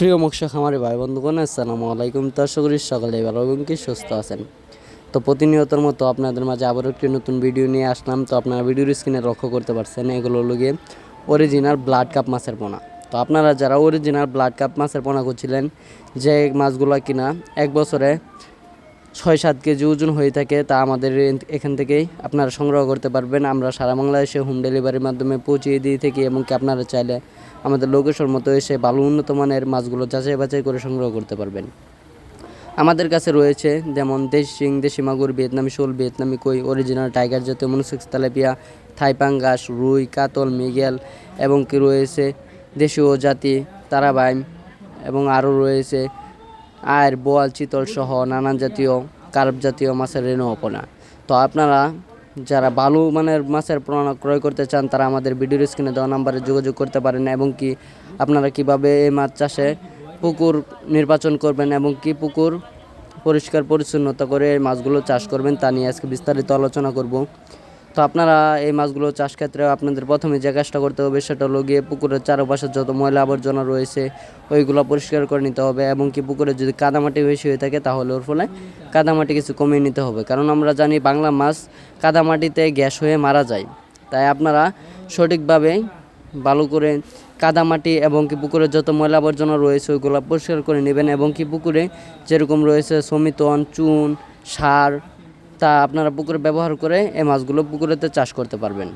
প্রিয় মৎস্য খামারে ভাই বন্ধুগণ আসসালামু আলাইকুম। আশা করি সকালে ভালো এবং কি সুস্থ আছেন। তো প্রতিনিয়তর মতো আপনাদের মাঝে আবারও একটি নতুন ভিডিও নিয়ে আসলাম। তো আপনারা ভিডিওর স্ক্রিনে লক্ষ্য করতে পারছেন, এগুলো হলো গিয়ে অরিজিনাল ব্লাড কাপ মাছের পোনা। তো আপনারা যারা অরিজিনাল ব্লাড কাপ মাছের পোনা করছিলেন যে মাছগুলো কিনা এক বছরে ছয় সাত কেজি ওজন হয়ে থাকে, তা আমাদের এখান থেকেই আপনারা সংগ্রহ করতে পারবেন। আমরা সারা বাংলাদেশে হোম ডেলিভারির মাধ্যমে পৌঁছিয়ে দিয়ে থাকি এবং কি আপনারা চাইলে আমাদের লোকেশন মতো এসে ভালো উন্নত মানের মাছগুলো যাচাই বাছাই করে সংগ্রহ করতে পারবেন। আমাদের কাছে রয়েছে যেমন দেশি শিং, দেশি মাগুর, ভিয়েতনামি শোল, ভিয়েতনামি কই অরিজিনাল টাইগার জাতীয় মনুসেক্স, তেলাপিয়া থাইপাঙ্গাস রুই, কাতল, মিগেল এবং কি রয়েছে দেশীয় জাতি, তারাবাইম এবং আরও রয়েছে আর বোয়াল, চিতল সহ নানান জাতীয় কার্প জাতীয় মাছের রেণু অপনা। তো আপনারা যারা ভালো মানের মাছের পোনা ক্রয় করতে চান, তারা আমাদের ভিডিওর স্ক্রিনে দেওয়া নাম্বারে যোগাযোগ করতে পারেন এবং কি আপনারা কীভাবে এই মাছ চাষে পুকুর নির্বাচন করবেন এবং কি পুকুর পরিষ্কার পরিচ্ছন্নতা করে এই মাছগুলো চাষ করবেন, তা নিয়ে আজকে বিস্তারিত আলোচনা করব। তো আপনারা এই মাছগুলো চাষ ক্ষেত্রে আপনাদের প্রথমে যে কাজটা করতে হবে সেটা হলো গিয়ে পুকুরের চারপাশে যত ময়লা আবর্জনা রয়েছে, ওইগুলো পরিষ্কার করে নিতে হবে এবং কি পুকুরে যদি কাদামাটি বেশি হয়ে থাকে তাহলে ওর ফলে কাদামাটি কিছু কমিয়ে নিতে হবে। কারণ আমরা জানি বাংলা মাছ কাদামাটিতে গ্যাস হয়ে মারা যায়। তাই আপনারা সঠিকভাবে ভালো করে কাদামাটি এবং কি পুকুরের যত ময়লা আবর্জনা রয়েছে ওইগুলো পরিষ্কার করে নেবেন এবং কি পুকুরে যেরকম রয়েছে সমিতন, চুন, সার তা আপনারা পুকুরে ব্যবহার করে এই মাছগুলো পুকুরেতে চাষ করতে পারবেন।